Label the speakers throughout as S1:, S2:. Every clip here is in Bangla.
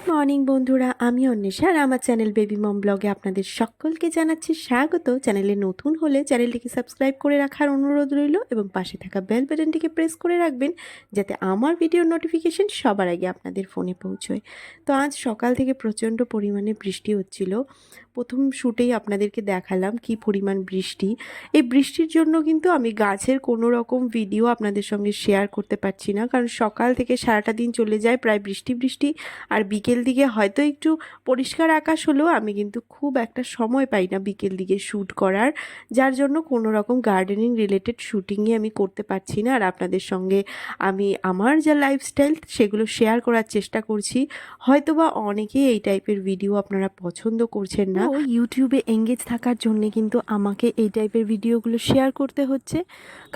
S1: গুড মর্নিং বন্ধুরা, আমি অন্বেষা আর আমার চ্যানেল বেবি মম ব্লগে আপনাদের সকলকে জানাচ্ছি স্বাগত। চ্যানেলে নতুন হলে চ্যানেলটিকে সাবস্ক্রাইব করে রাখার অনুরোধ রইল এবং পাশে থাকা বেল বাটনটিকে প্রেস করে রাখবেন যাতে আমার ভিডিওর নোটিফিকেশন সবার আগে আপনাদের ফোনে পৌঁছয়। তো আজ সকাল থেকে প্রচণ্ড পরিমাণে বৃষ্টি হচ্ছিল। প্রথম শুটেই আপনাদেরকে দেখালাম কি পরিমাণ বৃষ্টি। এই বৃষ্টির জন্য কিন্তু আমি গাছের কোনো রকম ভিডিও আপনাদের সঙ্গে শেয়ার করতে পারছি না, কারণ সকাল থেকে সারাটা দিন চলে যায়, প্রায় বৃষ্টি বৃষ্টি, আর বিকেল দিকে হয়তো একটু পরিষ্কার আকাশ হলেও আমি কিন্তু খুব একটা সময় পাই না বিকেল দিকে শ্যুট করার। যার জন্য কোনো রকম গার্ডেনিং রিলেটেড শ্যুটিংই আমি করতে পারছি না। আর আপনাদের সঙ্গে আমি আমার যা লাইফস্টাইল সেগুলো শেয়ার করার চেষ্টা করছি। হয়তো বা অনেকেই এই টাইপের ভিডিও আপনারা পছন্দ করছেন না। ইউটিউবে এঙ্গেজ থাকার জন্য কিন্তু আমাকে এই টাইপের ভিডিওগুলো শেয়ার করতে হচ্ছে।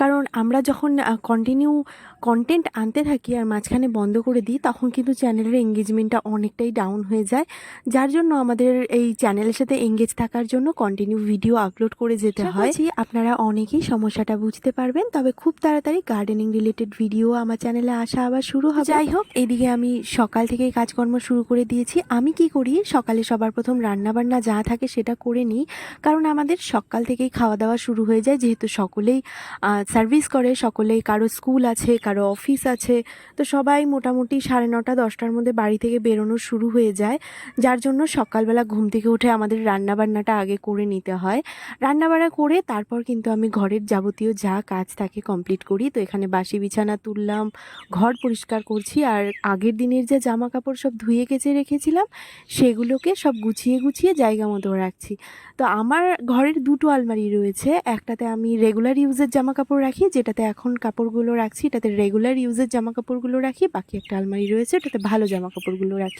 S1: কারণ আমরা যখন কন্টিনিউ কন্টেন্ট আনতে থাকি আর মাঝখানে বন্ধ করে দিই, তখন কিন্তু চ্যানেলের এঙ্গেজমেন্টটা অনেকটাই ডাউন হয়ে যায়। যার জন্য আমাদের এই চ্যানেলের সাথে এঙ্গেজ থাকার জন্য কন্টিনিউ ভিডিও আপলোড করে যেতে হয়। আপনারা অনেকেই সমস্যাটা বুঝতে পারবেন। তবে খুব তাড়াতাড়ি গার্ডেনিং রিলেটেড ভিডিও আমার চ্যানেলে আসা আবার শুরু হবে। যাই হোক এদিকে আমি সকাল থেকেই কাজকর্ম শুরু করে দিয়েছি। আমি কি করি? সকালে সবার প্রথম রান্নাবান্না যা থাকে সেটা করে নিই। কারণ আমাদের সকাল থেকেই খাওয়া দাওয়া শুরু হয়ে যায়। যেহেতু সকলেই সার্ভিস করে সকলেই কারও স্কুল আছে কারও অফিস আছে। তো সবাই মোটামুটি সাড়ে নটা দশটার মধ্যে বাড়ি থেকে বেরোনো শুরু হয়ে যায়, যার জন্য সকালবেলা ঘুম থেকে উঠে আমাদের রান্নাবান্নাটা আগে করে নিতে হয়। রান্নাবান্না করে তারপর কিন্তু আমি ঘরের যাবতীয় যা কাজ থাকে কমপ্লিট করি। তো এখানে বাসি বিছানা তুললাম, ঘর পরিষ্কার করছি, আর আগের দিনের যে জামা কাপড় সব ধুয়ে কেচে রেখেছিলাম, সেগুলোকে সব গুছিয়ে গুছিয়ে জায়গা মতো রাখছি। তো আমার ঘরের দুটো আলমারি রয়েছে, একটাতে আমি রেগুলার ইউজের জামা কাপড় রাখি, যেটাতে এখন কাপড়গুলো রাখছি, এটাতে রেগুলার ইউজের জামা কাপড়গুলো রাখি, বাকি একটা আলমারি রয়েছে ওটাতে ভালো জামা কাপড়গুলো রাখি।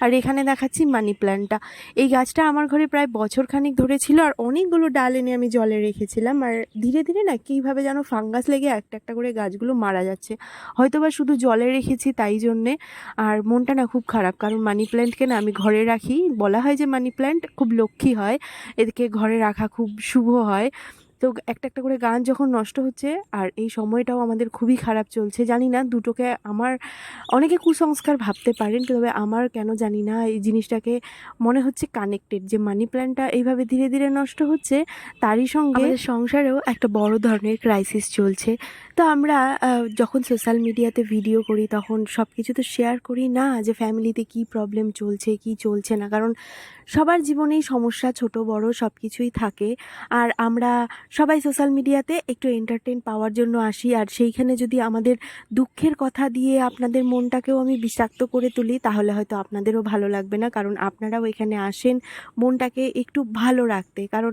S1: আর এখানে দেখাচ্ছি মানি প্ল্যান্টটা এই গাছটা আমার ঘরে প্রায় বছরখানিক ধরে ছিল আর অনেকগুলো ডাল এনে আমি জলে রেখেছিলাম। আর ধীরে ধীরে না কীভাবে যেন ফাঙ্গাস লেগে একটা একটা করে গাছগুলো মারা যাচ্ছে। হয়তো বা শুধু জলে রেখেছি তাই জন্যে। আর মনটা না খুব খারাপ, কারণ মানি প্ল্যান্টকে না আমি ঘরে রাখি। বলা হয় যে মানি প্ল্যান্ট খুব লক্ষ্মী হয়। এদেরকে ঘরে রাখা খুব শুভ হয়। তো একটা একটা করে গান যখন নষ্ট হচ্ছে, আর এই সময়টাও আমাদের খুবই খারাপ চলছে, জানি না দুটোকে আমার, অনেকে কুসংস্কার ভাবতে পারেন তবে আমার কেন জানি না, এই জিনিসটাকে মনে হচ্ছে কানেক্টেড যে মানি প্ল্যান্টটা এইভাবে ধীরে ধীরে নষ্ট হচ্ছে, তারই সঙ্গে সংসারেও একটা বড় ধরনের ক্রাইসিস চলছে। তো আমরা যখন সোশ্যাল মিডিয়াতে ভিডিও করি, তখন সব কিছু তো শেয়ার করি না, যে ফ্যামিলিতে কী প্রবলেম চলছে, কি চলছে না, কারণ সবার জীবনেই সমস্যা, ছোট, বড় সব কিছুই থাকে। আর আমরা সবাই সোশ্যাল মিডিয়াতে একটু এন্টারটেন পাওয়ার জন্য আসি। আর সেইখানে যদি আমাদের দুঃখের কথা দিয়ে আপনাদের মনটাকেও আমি বিষাক্ত করে তুলি, তাহলে হয়তো আপনাদেরও ভালো লাগবে না। কারণ আপনারাও এখানে আসেন মনটাকে একটু ভালো রাখতে। কারণ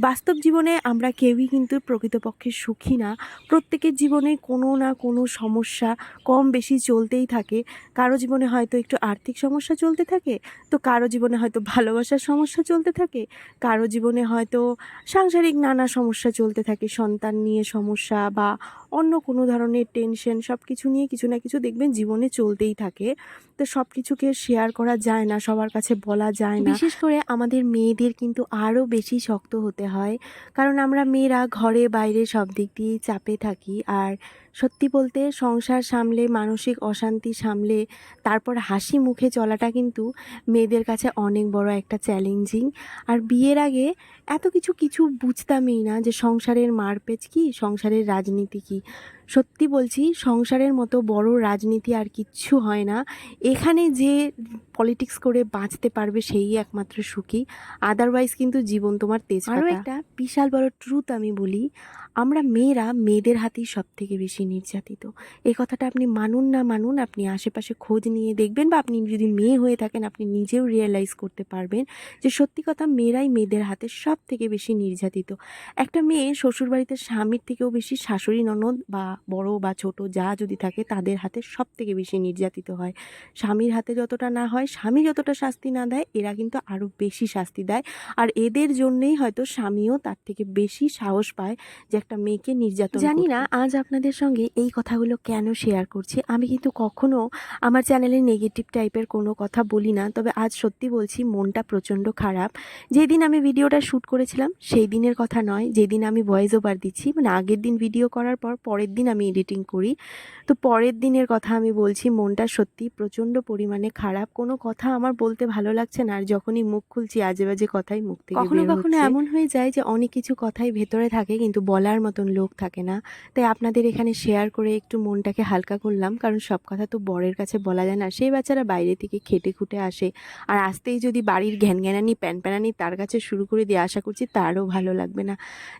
S1: বাস্তব জীবনে আমরা কেউই কিন্তু প্রকৃতপক্ষে সুখী না। প্রত্যেকের জীবনে কোনো না কোনো সমস্যা কম বেশি চলতেই থাকে। কারও জীবনে হয়তো একটু আর্থিক সমস্যা চলতে থাকে, তো কারও জীবনে হয়তো ভালোবাসার সমস্যা চলতে থাকে, কারও জীবনে হয়তো সাংসারিক নানা সমস্যা চলতে থাকে, সন্তান নিয়ে সমস্যা বা অন্য কোনো ধরনের টেনশন সব কিছু নিয়ে কিছু না কিছু দেখবেন জীবনে চলতেই থাকে। তো সব কিছুকে শেয়ার করা যায় না, সবার কাছে বলা যায় না। বিশেষ করে আমাদের মেয়েদের কিন্তু আরও বেশি শক্ত হতে হয়। কারণ আমরা মেয়েরা ঘরে, বাইরে সব দিক দিয়েই চাপে থাকি। আর সত্যি বলতে সংসার সামলে, মানসিক অশান্তি সামলে, তারপর হাসি মুখে চলাটা কিন্তু মেয়েদের কাছে অনেক বড় একটা চ্যালেঞ্জিং আর বিয়ের আগে এত কিছু কিছু বুঝতামই না যে সংসারের মারপেচ কী? সংসারের রাজনীতি কী? কি সত্যি বলছি, সংসারের মতো বড় রাজনীতি আর কিচ্ছু হয় না। এখানে যে পলিটিক্স করে বাঁচতে পারবে সেই একমাত্র সুখী। আদারওয়াইজ কিন্তু জীবন তোমার তেজ আরও একটা বিশাল বড় ট্রুথ আমি বলি, আমরা মেয়েরা মেয়েদের হাতেই সব থেকে বেশি নির্যাতিত। এই কথাটা আপনি মানুন না মানুন, আপনি আশেপাশে খোঁজ নিয়ে দেখবেন বা আপনি যদি মেয়ে হয়ে থাকেন, আপনি নিজেও রিয়েলাইজ করতে পারবেন যে সত্যি কথা মেয়েরাই মেয়েদের হাতে সব থেকে বেশি নির্যাতিত। একটা মেয়ে শ্বশুরবাড়িতে স্বামীর থেকেও বেশি শাশুড়ি, ননদ বা বড় বা ছোট যা যদি থাকে তাদের হাতে সব থেকে বেশি নির্যাতিত হয়। স্বামীর হাতে যতটা না হয় স্বামী যতটা শাস্তি না দেয় এরা কিন্তু আরও বেশি শাস্তি দেয়। আর এদের জন্যেই হয়তো স্বামীও তার থেকে বেশি সাহস পায় যে একটা মেয়েকে নির্যাতন জানি না আজ আপনাদের সঙ্গে এই কথাগুলো কেন শেয়ার করছি? আমি কিন্তু কখনো আমার চ্যানেলে নেগেটিভ টাইপের কোনো কথা বলি না তবে আজ সত্যি বলছি মনটা প্রচণ্ড খারাপ। যেদিন আমি ভিডিওটা শ্যুট করেছিলাম সেই দিনের কথা নয়। যেদিন আমি ভয়েস ওভার দিচ্ছি মানে আগের দিন ভিডিও করার পর পরের দিন আমি এডিটিং করি। তো পরের দিনের কথা আমি বলছি মনটা সত্যি প্রচণ্ড পরিমাণে খারাপ। কোনো কথা আমার বলতে ভালো লাগছে না আর যখনই মুখ খুলছি আজে বাজে কথাই মুখ থেকে
S2: কখনো কখনো
S1: এমন হয়ে যায় যে অনেক কিছু কথাই ভেতরে থাকে কিন্তু বলার মতন লোক থাকে না। তাই আপনাদের এখানে শেয়ার করে একটু মনটাকে হালকা করলাম কারণ সব কথা তো বরের কাছে বলা যায় না। সেই বাচ্চারা বাইরে থেকে খেটে খুটে আসে। আর আসতেই যদি বাড়ির ঘ্যানঘ্যানানি প্যান প্যানানি তার কাছে শুরু করে দিয়ে আশা করছি তারও ভালো লাগবে না।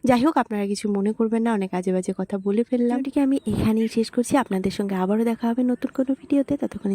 S1: যাই হোক আপনারা কিছু মনে করবেন না অনেক আজে বাজে কথা বলে ফেললাম। এটিকে আমি এখানেই শেষ করছি। আপনাদের সঙ্গে আবারও দেখা হবে নতুন কোনো ভিডিওতে। ততক্ষণে